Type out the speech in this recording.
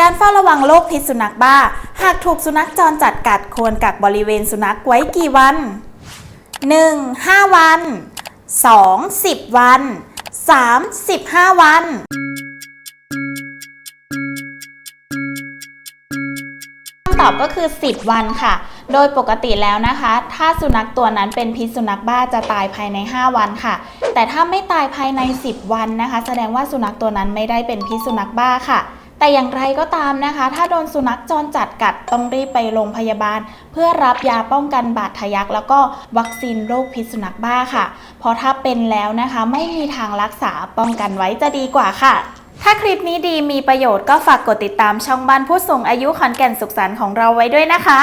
การเฝ้าระวังโรคพิษสุนัขบ้า หากถูกสุนัขจรจัดกัดควรกักบริเวณสุนัขไว้กี่วัน 1. 5 วัน 2. 10 วัน 3. 15 วันคำตอบก็คือ 10 วันค่ะ โดยปกติแล้วนะคะ ถ้าสุนัขตัวนั้นเป็นพิษสุนัขบ้าจะตายภายใน 5 วันค่ะ แต่ถ้าไม่ตายภายใน 10 วันนะคะ แสดงว่าสุนัขตัวนั้นไม่ได้เป็นพิษสุนัขบ้าค่ะ แต่อย่างไรก็ตามนะคะ ถ้าโดนสุนัขจรจัดกัดต้องรีบไปโรงพยาบาล เพื่อรับยาป้องกันบาดทะยักแล้วก็วัคซีนโรคพิษสุนัขบ้าค่ะ เพราะถ้าเป็นแล้วนะคะ ไม่มีทางรักษาป้องกันไว้จะดีกว่าค่ะ ถ้าคลิปนี้ดีมีประโยชน์ก็ฝากกดติดตามช่องบ้านผู้สูงอายุขอนแก่นสุขสันต์ของเราไว้ด้วยนะคะ